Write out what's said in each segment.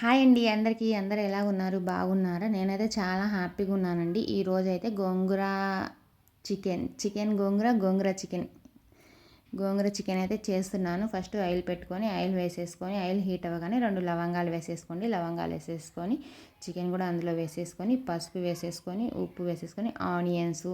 Hi అండి అందరికీ. అందరు ఎలా ఉన్నారు? బాగున్నారా? నేనైతే చాలా హ్యాపీగా ఉన్నానండి. ఈరోజు అయితే గోంగూర చికెన్ చికెన్ గోంగూర గోంగూర చికెన్. గోంగూర చికెన్ అయితే చేస్తున్నాను. ఫస్ట్ ఆయిల్ పెట్టుకొని ఆయిల్ వేసేసుకొని ఆయిల్ హీట్ అవ్వగానే రెండు లవంగాలు వేసేసుకోండి. లవంగాలు వేసేసుకొని చికెన్ కూడా అందులో వేసేసుకొని పసుపు వేసేసుకొని ఉప్పు వేసేసుకొని ఆనియన్స్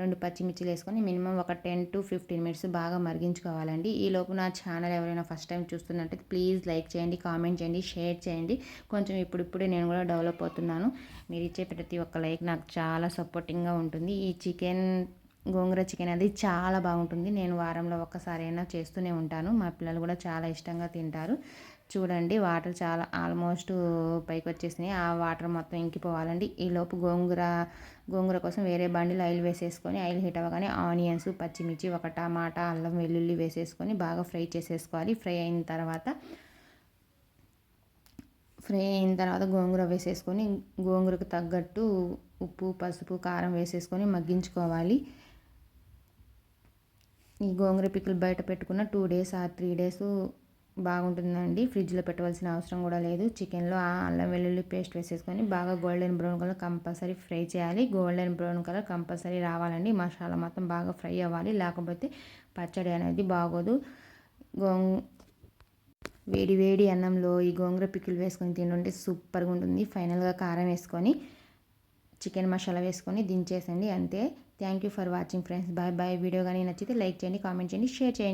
రెండు పచ్చిమిర్చిలు వేసుకొని మినిమం ఒక టెన్ టు ఫిఫ్టీన్ మినిట్స్ బాగా మరిగించుకోవాలండి. ఈ లోపు నా ఛానల్ ఎవరైనా ఫస్ట్ టైం చూస్తున్నట్టు ప్లీజ్ లైక్ చేయండి కామెంట్ చేయండి షేర్ చేయండి. కొంచెం ఇప్పుడిప్పుడే నేను కూడా డెవలప్ అవుతున్నాను. మీరు ఇచ్చే ప్రతి ఒక్క లైక్ నాకు చాలా సపోర్టింగ్గా ఉంటుంది. ఈ చికెన్ గోంగూర చికెన్ అది చాలా బాగుంటుంది. నేను వారంలో ఒక్కసారైనా చేస్తూనే ఉంటాను. మా పిల్లలు కూడా చాలా ఇష్టంగా తింటారు. చూడండి వాటర్ చాలా ఆల్మోస్ట్ పైకి వచ్చేసినాయి ఆ వాటర్ మొత్తం ఇంకిపోవాలండి. ఈలోపు గోంగూర గోంగూర కోసం వేరే బండిలో ఆయిల్ వేసేసుకొని ఆయిల్ హీట్ అవ్వగానే ఆనియన్స్ పచ్చిమిర్చి ఒక టమాటా అల్లం వెల్లుల్లి వేసేసుకొని బాగా ఫ్రై చేసేసుకోవాలి. ఫ్రై అయిన తర్వాత ఫ్రై అయిన తర్వాత గోంగూర వేసేసుకొని గోంగూరకు తగ్గట్టు ఉప్పు పసుపు కారం వేసేసుకొని మగ్గించుకోవాలి. ఈ గోంగూర పిక్కులు బయట పెట్టుకున్న టూ డేస్ ఆ త్రీ డేస్ బాగుంటుందండి. ఫ్రిడ్జ్లో పెట్టవలసిన అవసరం కూడా లేదు. చికెన్లో అల్లం వెల్లుల్లి పేస్ట్ వేసేసుకొని బాగా golden brown colour compulsory fry చేయాలి. గోల్డెన్ బ్రౌన్ కలర్ కంపల్సరీ రావాలండి. మసాలా మొత్తం బాగా ఫ్రై అవ్వాలి. లేకపోతే పచ్చడి అనేది బాగోదు. గోంగ వేడి వేడి అన్నంలో ఈ గోంగూర పిక్కులు వేసుకొని తింటుంటే సూపర్గా ఉంటుంది. ఫైనల్గా కారం వేసుకొని చికెన్ మసాలా వేసుకొని దించేసండి అంతే. Thank you for watching friends. Bye bye. Video కానీ నచ్చితే లైక్ చేయండి కామెంట్ చేయండి షేర్ చేయండి.